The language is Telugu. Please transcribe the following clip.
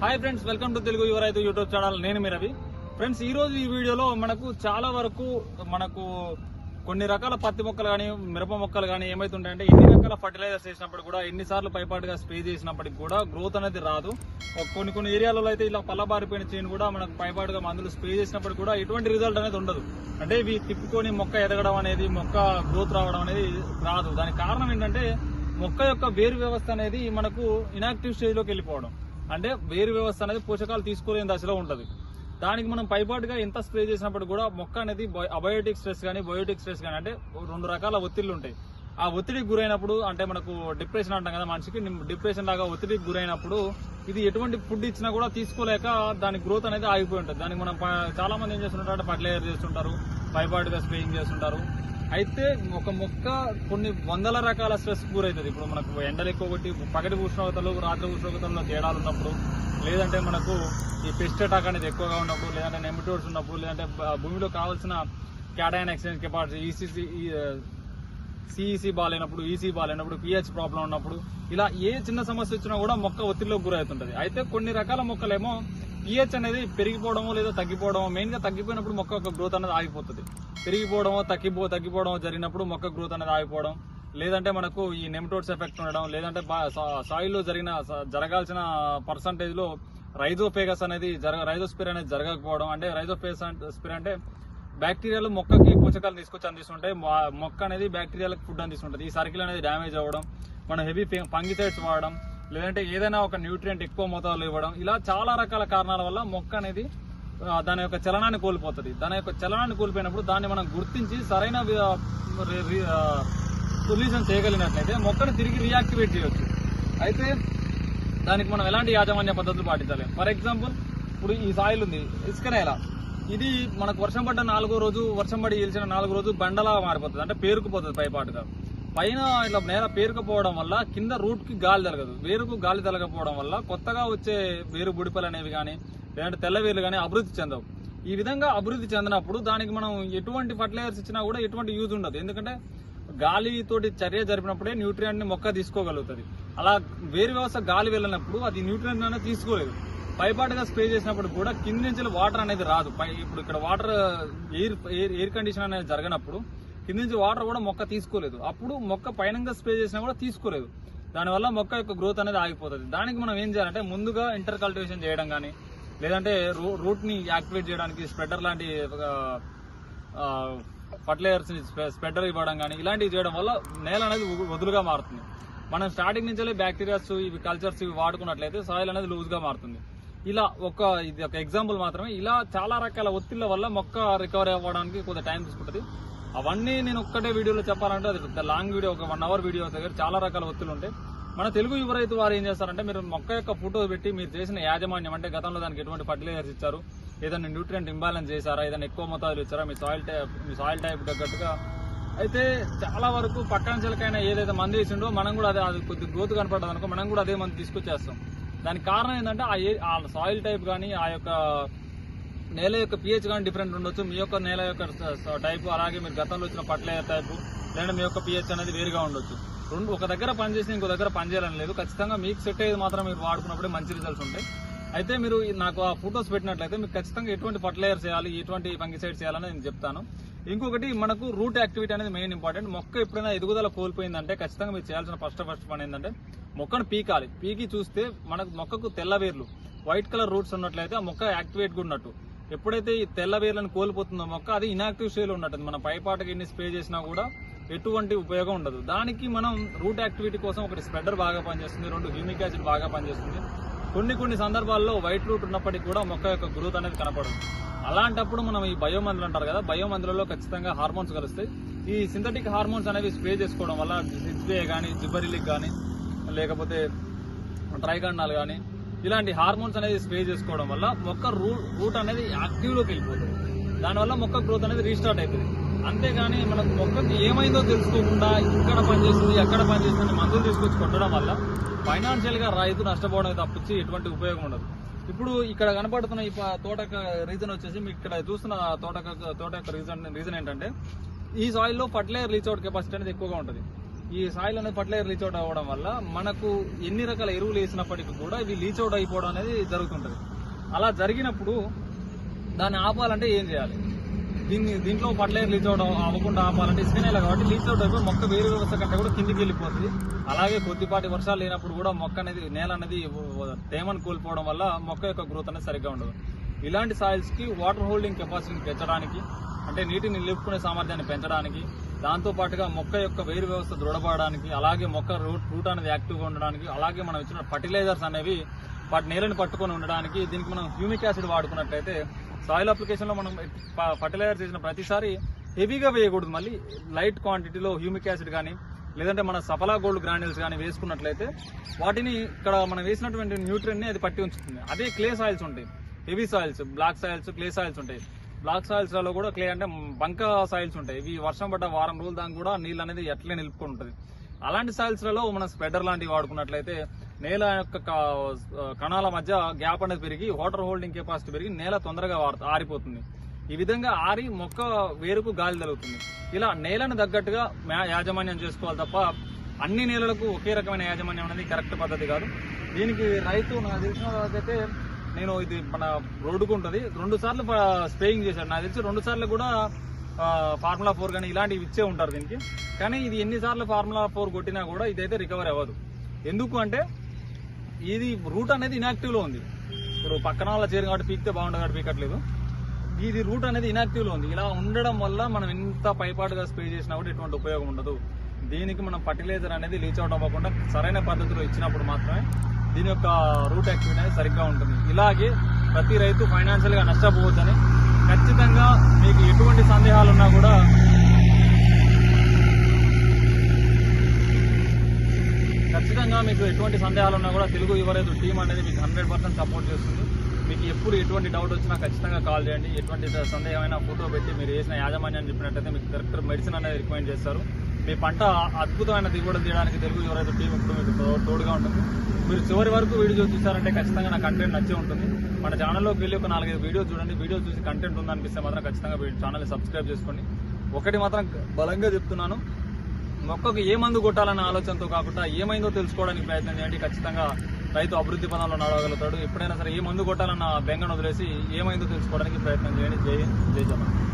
Hi friends welcome to Telugu Yuva అయితే యూట్యూబ్ ఛానల్ నేను మీ రవి. ఫ్రెండ్స్ ఈ రోజు ఈ వీడియోలో మనకు చాలా వరకు మనకు కొన్ని రకాల పత్తి మొక్కలు కానీ మిరప మొక్కలు కానీ ఏమైతుంటాయంటే ఎన్ని రకాల ఫర్టిలైజర్స్ వేసినప్పుడు కూడా ఎన్నిసార్లు పైపాటుగా స్ప్రే చేసినప్పటికి కూడా గ్రోత్ అనేది రాదు. కొన్ని కొన్ని ఏరియాలలో అయితే ఇలా పల్లబారిపోయిన చేను కూడా మనకు పైపాటుగా మందులు స్ప్రే చేసినప్పుడు కూడా ఎటువంటి రిజల్ట్ అనేది ఉండదు. అంటే ఇవి తిప్పుకొని మొక్క ఎదగడం అనేది మొక్క గ్రోత్ రావడం అనేది రాదు. దానికి కారణం ఏంటంటే మొక్క యొక్క వేరు వ్యవస్థ అనేది మనకు ఇనాక్టివ్ స్టేజ్లోకి వెళ్ళిపోవడం. అంటే వేరు వ్యవస్థ అనేది పోషకాలు తీసుకోలేని దశలో ఉంటుంది. దానికి మనం పైపాటుగా ఎంత స్ప్రే చేసినప్పుడు కూడా మొక్క అనేది అబయోటిక్ స్ట్రెస్ కానీ బయోటిక్ స్ట్రెస్ కానీ అంటే రెండు రకాల ఒత్తిళ్ళు ఉంటాయి ఆ ఒత్తిడికి గురైనప్పుడు అంటే మనకు డిప్రెషన్ అంటాం కదా మనిషికి డిప్రెషన్ లాగా ఒత్తిడికి గురైనప్పుడు ఇది ఎటువంటి ఫుడ్ ఇచ్చినా కూడా తీసుకోలేక దాని గ్రోత్ అనేది ఆగిపోయి ఉంటుంది. దానికి మనం చాలా మంది ఏం చేస్తుంటారు అంటే ఫర్టిలైజర్ చేస్తుంటారు పైపాటుగా స్ప్రేయింగ్ చేస్తుంటారు. అయితే ఒక మొక్క కొన్ని వందల రకాల స్ట్రెస్ గురవుతుంది ఇప్పుడు మనకు ఎండలు ఎక్కువ కొట్టి పగటి ఉష్ణోగ్రతలు రాత్రి ఉష్ణోగ్రతల్లో తేడాలు ఉన్నప్పుడు లేదంటే మనకు ఈ పెస్ట్ అటాక్ అనేది ఎక్కువగా ఉన్నప్పుడు లేదంటే నెమిటోడ్స్ ఉన్నప్పుడు లేదంటే భూమిలో కావాల్సిన cation exchange capacity ECC CEC బాగాలేనప్పుడు ఈసీ బాగాలేనప్పుడు పిహెచ్ ప్రాబ్లం ఉన్నప్పుడు ఇలా ఏ చిన్న సమస్య వచ్చినా కూడా మొక్క ఒత్తిడిలోకి గురవుతుంటది. అయితే కొన్ని రకాల మొక్కలేమో పిహెచ్ అనేది పెరిగిపోవడమో లేదా తగ్గిపోవడమో మెయిన్గా తగ్గిపోయినప్పుడు మొక్క యొక్క గ్రోత్ అనేది ఆగిపోతుంది. పెరిగిపోవడమో తగ్గిపో తగ్గిపోవడం జరిగినప్పుడు మొక్క గ్రోత్ అనేది ఆగిపోవడం లేదంటే మనకు ఈ నెమిటోడ్స్ ఎఫెక్ట్ ఉండడం లేదంటే సాయిల్లో జరిగిన స- జరగాల్సిన పర్సంటేజ్లో రైజోఫేగస్ అనేది జరగ రైజోస్పిర్ అనేది జరగకపోవడం అంటే రైజోఫేస్ స్పిర్ అంటే బ్యాక్టీరియాలు మొక్కకి పోషకాలు తీసుకొచ్చి అందిస్తుంటాయి మొక్క అనేది బ్యాక్టీరియాలకు ఫుడ్ అందిస్తుంటుంది ఈ సర్కిల్ అనేది డ్యామేజ్ అవ్వడం మనం హెవీ ఫంగిసైడ్స్ వాడడం లేదంటే ఏదైనా ఒక న్యూట్రియంట్ ఎక్కువ మోతాదులో ఇవ్వడం ఇలా చాలా రకాల కారణాల వల్ల మొక్క అనేది దాని యొక్క చలనాన్ని కోల్పోతుంది. దాని యొక్క చలనాన్ని కోల్పోయినప్పుడు దాన్ని మనం గుర్తించి సరైన సొల్యూషన్ చేయగలిగినట్లయితే మొక్కను తిరిగి రియాక్టివేట్ చేయొచ్చు. అయితే దానికి మనం ఎలాంటి యాజమాన్య పద్ధతులు పాటించాలి? ఫర్ ఎగ్జాంపుల్ ఇప్పుడు ఈ సాయిల్ ఉంది ఇసుక నేల. ఇది మనకు వర్షం పడ్డ నాలుగో రోజు వర్షం పడి గెలిచిన నాలుగో రోజు బండలా మారిపోతుంది. అంటే పేరుకుపోతుంది పైపాటుగా పైన ఇట్లా నేల పేరుకుపోవడం వల్ల కింద రూట్కి గాలి తలగదు వేరుకు గాలి తలగకపోవడం వల్ల కొత్తగా వచ్చే వేరు బుడిపలు అనేవి కానీ లేదంటే తెల్లవేర్లు కానీ అభివృద్ధి చెందవు. ఈ విధంగా అభివృద్ధి చెందినప్పుడు దానికి మనం ఎటువంటి ఫర్టిలైజర్స్ ఇచ్చినా కూడా ఎటువంటి యూజ్ ఉండదు. ఎందుకంటే గాలితోటి చర్య జరిపినప్పుడే న్యూట్రియంట్ని మొక్క తీసుకోగలుగుతుంది. అలా వేరు వ్యవస్థ గాలి వెళ్ళినప్పుడు అది న్యూట్రియంట్ అనేది తీసుకోలేదు. పైపాటుగా స్ప్రే చేసినప్పుడు కూడా కింద నుంచి వాటర్ అనేది రాదు. పై ఇప్పుడు ఇక్కడ water air air air condition అనేది జరగనప్పుడు కింద నుంచి వాటర్ కూడా మొక్క తీసుకోలేదు. అప్పుడు మొక్క పైనంగా స్ప్రే చేసినా కూడా తీసుకోలేదు. దానివల్ల మొక్క యొక్క గ్రోత్ అనేది ఆగిపోతుంది. దానికి మనం ఏం చేయాలంటే ముందుగా ఇంటర్ కల్టివేషన్ చేయడం కానీ లేదంటే రూట్ని యాక్టివేట్ చేయడానికి స్ప్రెడర్ లాంటి ఫర్టిలైజర్స్ స్ప్రెడర్ ఇవ్వడం కానీ ఇలాంటివి చేయడం వల్ల నేల అనేది వదులుగా మారుతుంది. మనం స్టార్టింగ్ నుంచే బ్యాక్టీరియాస్ ఇవి కల్చర్స్ ఇవి వాడుకున్నట్లయితే సాయిల్ అనేది లూజ్గా మారుతుంది. ఇలా ఒక ఇది ఒక ఎగ్జాంపుల్ మాత్రమే. ఇలా చాలా రకాల ఒత్తిళ్ళ వల్ల మొక్క రికవరీ అవ్వడానికి కొంత టైం తీసుకుంటుంది. అవన్నీ నేను ఒక్కటే వీడియోలో చెప్పాలంటే అది పెద్ద లాంగ్ వీడియో ఒక వన్ అవర్ వీడియో దగ్గర చాలా రకాల ఒత్తిళ్ళు ఉంటాయి. మన తెలుగు యువ రైతు వారు ఏం చేస్తారంటే మీరు మొక్క యొక్క ఫోటో పెట్టి మీరు చేసిన యాజమాన్యం అంటే గతంలో దానికి ఎటువంటి ఫర్టిలైజర్స్ ఇచ్చారు? ఏదైనా న్యూట్రియంట్ ఇంబ్యాలెన్స్ చేశారా? ఏదైనా ఎక్కువ మోతాదులు ఇచ్చారా? మీ సాయిల్ టైప్ మీ సాయిల్ టైప్ తగ్గట్టుగా. అయితే చాలా వరకు పక్కన చిలకైనా ఏదైతే మంది వేసిండో మనం కూడా అదే అది కొద్ది గ్రోత్ కనపడదు అనుకో మనం కూడా అదే మంది తీసుకొచ్చేస్తాం. దానికి కారణం ఏంటంటే ఆ ఏ ఆ సాయిల్ టైప్ కానీ ఆ యొక్క నేల యొక్క పిహెచ్ కానీ డిఫరెంట్ ఉండొచ్చు. మీ యొక్క నేల యొక్క టైప్ అలాగే మీరు గతంలో వచ్చిన ఫర్టిలైజర్ టైపు లేదా మీ యొక్క పిహెచ్ అనేది వేరుగా ఉండొచ్చు. రెండు ఒక దగ్గర పనిచేసి ఇంకో దగ్గర పనిచేయాలని లేదు. ఖచ్చితంగా మీకు సెట్ అయ్యేది మాత్రం మీరు వాడుకున్నప్పుడే మంచి రిజల్ట్స్ ఉంటాయి. అయితే మీరు నాకు ఆ ఫొటోస్ పెట్టినట్లయితే మీకు ఖచ్చితంగా ఎటువంటి ఫర్టిలైజర్ చేయాలి ఎటువంటి ఫంగిసైడ్ చేయాలని నేను చెప్తాను. ఇంకొకటి మనకు రూట్ యాక్టివిటీ అనేది మెయిన్ ఇంపార్టెంట్ మొక్క ఎప్పుడైనా ఎదుగుదల కోల్పోయిందంటే ఖచ్చితంగా మీరు చేయాల్సిన ఫస్ట్ ఫస్ట్ పని ఏంటంటే మొక్కను పీకాలి. పీకి చూస్తే మనకు మొక్కకు తెల్ల వేర్లు. వైట్ కలర్ రూట్స్ ఉన్నట్లయితే ఆ మొక్క యాక్టివేట్గా ఉన్నట్టు. ఎప్పుడైతే ఈ తెల్ల వేర్లను కోల్పోతుందో మొక్క అది ఇనాక్టివ్ స్టేజ్ ఉన్నట్టుంది. ఉన్నట్టు మన పైపాటకి ఎన్ని స్ప్రే చేసినా కూడా ఎటువంటి ఉపయోగం ఉండదు. దానికి మనం రూట్ యాక్టివిటీ కోసం ఒకటి స్ప్రెడర్ బాగా పనిచేస్తుంది రెండు హ్యూమిక్ యాసిడ్ బాగా పనిచేస్తుంది. కొన్ని కొన్ని సందర్భాల్లో వైట్ రూట్ ఉన్నప్పటికీ కూడా మొక్క యొక్క గ్రోత్ అనేది కనపడదు. అలాంటప్పుడు మనం ఈ బయోమందులు అంటారు కదా బయోమందులలో ఖచ్చితంగా హార్మోన్స్ కలుస్తాయి. ఈ సింథటిక్ హార్మోన్స్ అనేవి స్ప్రే చేసుకోవడం వల్ల సిక్స్బే కానీ జిబరిలిక్ కానీ లేకపోతే ట్రైకాండాలు కానీ ఇలాంటి హార్మోన్స్ అనేది స్ప్రే చేసుకోవడం వల్ల మొక్క రూట్ రూట్ అనేది యాక్టివ్లోకి వెళ్ళిపోతుంది. దానివల్ల మొక్క గ్రోత్ అనేది రీస్టార్ట్ అవుతుంది అంతేగాని మనకు మొక్కకి ఏమైందో తెలుసుకోకుండా ఇక్కడ పనిచేస్తుంది ఎక్కడ పనిచేస్తుంది మందులు తీసుకొచ్చి కొట్టడం వల్ల ఫైనాన్షియల్గా రైతు నష్టపోవడం తప్పించి ఎటువంటి ఉపయోగం ఉండదు. ఇప్పుడు ఇక్కడ కనపడుతున్న ఈ తోటక తోట రీజన్ వచ్చేసి మీకు ఇక్కడ చూస్తున్న తోట తోట యొక్క రీజన్ రీజన్ ఏంటంటే ఈ సాయిల్లో ఫర్టిలైజర్ రీచ్ అవుట్ కెపాసిటీ అనేది ఎక్కువగా ఉంటుంది. ఈ సాయిల్ అనేది ఫర్టిలైజర్ లీచ్ అవుట్ అవ్వడం వల్ల మనకు ఎన్ని రకాల ఎరువులు వేసినప్పటికీ కూడా ఇవి లీచ్ అవుట్ అయిపోవడం అనేది జరుగుతుంటది. అలా జరిగినప్పుడు దాన్ని ఆపాలంటే ఏం చేయాలి? దీన్ని దీంట్లో ఫర్టిలైజర్ లీచ్ అవుట్ అవ్వకుండా ఆపాలంటే ఇసుకనేలా కాబట్టి లీచ్ అవుట్ అయిపోయి మొక్క వేరు వ్యవస్థ కంటే కూడా కిందికి వెళ్ళిపోతుంది. అలాగే కొద్దిపాటి వర్షాలు లేనప్పుడు కూడా మొక్క అనేది నేల అనేది తేమను కోల్పోవడం వల్ల మొక్క యొక్క గ్రోత్ అనేది సరిగ్గా ఉండదు. ఇలాంటి సాయిల్స్కి వాటర్ హోల్డింగ్ కెపాసిటీని పెంచడానికి అంటే నీటిని నిలుపుకునే సామర్థ్యాన్ని పెంచడానికి దాంతో పాటుగా మొక్క యొక్క వేరు వ్యవస్థ దృఢపడడానికి అలాగే మొక్క రూట్ రూట్ అనేది యాక్టివ్గా ఉండడానికి అలాగే మనం ఇచ్చిన ఫర్టిలైజర్స్ అనేవి వాటి నేలని పట్టుకొని ఉండడానికి దీనికి మనం హ్యూమిక్ యాసిడ్ వాడుకున్నట్లయితే సాయిల్ అప్లికేషన్లో మనం ఫర్టిలైజర్ చేసిన ప్రతిసారి హెవీగా వేయకూడదు. మళ్ళీ లైట్ క్వాంటిటీలో హ్యూమిక్ యాసిడ్ కానీ లేదంటే మన సఫలా గోల్డ్ గ్రాన్యూల్స్ కానీ వేసుకున్నట్లయితే వాటిని ఇక్కడ మనం వేసినటువంటి న్యూట్రియన్ని అది పట్టి ఉంచుతుంది. అదే క్లే సాయిల్స్ ఉంటాయి. Heavy soils black soils clay soils ఉంటాయి. బ్లాక్ సాయిల్స్లలో కూడా క్లే అంటే బంక సాయిల్స్ ఉంటాయి. ఇవి వర్షం పడ్డ వారం రోజులు దాకా కూడా నీళ్ళు అనేది ఎట్లే నిలుపుకుంటుంది ఉంటుంది. అలాంటి సాయిల్స్లలో మనం స్ప్రెడర్ లాంటివి వాడుకున్నట్లయితే నేల యొక్క కణాల మధ్య గ్యాప్ అనేది పెరిగి వాటర్ హోల్డింగ్ కెపాసిటీ పెరిగి నేల తొందరగా ఆరిపోతుంది. ఈ విధంగా ఆరి మొక్క వేరుకు గాలి తగులుతుంది. ఇలా నేలను తగ్గట్టుగా మ్యా- యాజమాన్యం చేసుకోవాలి తప్ప అన్ని నేలలకు ఒకే రకమైన యాజమాన్యం అనేది కరెక్ట్ పద్ధతి కాదు. దీనికి రైతు నాకు తెలిసిన అయితే నేను ఇది మన రోడ్డుకు ఉంటుంది. రెండు సార్లు స్ప్రేయింగ్ చేశాడు. నాకు తెలిసి రెండు సార్లు కూడా ఫార్ములా ఫోర్ కానీ ఇలాంటివి ఇచ్చే ఉంటారు దీనికి. కానీ ఇది ఎన్నిసార్లు ఫార్ములా ఫోర్ కొట్టినా కూడా ఇదైతే రికవర్ అవ్వదు. ఎందుకు అంటే ఇది రూట్ అనేది ఇనాక్టివ్లో ఉంది. ఇప్పుడు పక్కన వాళ్ళ చేరు కాబట్టి పీకితే బాగుండదు కాబట్టి పీకట్లేదు. ఇది రూట్ అనేది ఇనాక్టివ్లో ఉంది. ఇలా ఉండడం వల్ల మనం ఎంత పైపాటుగా స్ప్రే చేసినా కూడా ఎటువంటి ఉపయోగం ఉండదు. దీనికి మనం ఫర్టిలైజర్ అనేది లీచ్ అవుట్ అవ్వకుండా సరైన పద్ధతిలో ఇచ్చినప్పుడు మాత్రమే దీని యొక్క రూట్ యాక్టివిటీ అనేది సరిగ్గా ఉంటుంది. ఇలాగే ప్రతి రైతు ఫైనాన్షియల్గా నష్టపోవద్దని ఖచ్చితంగా మీకు ఎటువంటి సందేహాలు ఉన్నా కూడా ఖచ్చితంగా మీకు ఎటువంటి సందేహాలు ఉన్నా కూడా తెలుగు యువరైతు టీం అనేది మీకు హండ్రెడ్ పర్సెంట్ సపోర్ట్ చేస్తుంది. మీకు ఎప్పుడు ఎటువంటి డౌట్ వచ్చినా ఖచ్చితంగా కాల్ చేయండి. ఎటువంటి సందేహమైన ఫోటో పెట్టి మీరు వేసిన యాజమాన్యాన్ని చెప్పినట్టయితే మీకు కరెక్ట్ మెడిసిన్ అనేది రికమెండ్ చేస్తారు. మీ పంట అద్భుతమైన దిగుబడి తీయడానికి తెలుగు ఎవరైతే టీం ఇప్పుడు మీకు తో- తోడుగా ఉంటుంది. మీరు చివరి వరకు వీడియో చూసారంటే ఖచ్చితంగా నా కంటెంట్ నచ్చే ఉంటుంది. మన ఛానల్లోకి వెళ్ళి ఒక నాలుగైదు వీడియో చూడండి. వీడియో చూసి కంటెంట్ ఉందనిపిస్తే మాత్రం ఖచ్చితంగా ఛానల్ సబ్స్క్రైబ్ చేసుకోండి. ఒకటి మాత్రం బలంగా చెప్తున్నాను. మొక్కకు ఏ మందు కొట్టాలన్న ఆలోచనతో కాకుండా ఏమైందో తెలుసుకోవడానికి ప్రయత్నం చేయండి. ఖచ్చితంగా రైతు అభివృద్ధి పదంలో నడవగలుగుతాడు. ఎప్పుడైనా సరే ఏ మందు కొట్టాలన్న బెంగను వదిలేసి ఏమైందో తెలుసుకోవడానికి ప్రయత్నం చేయండి. జై జై జవాన్.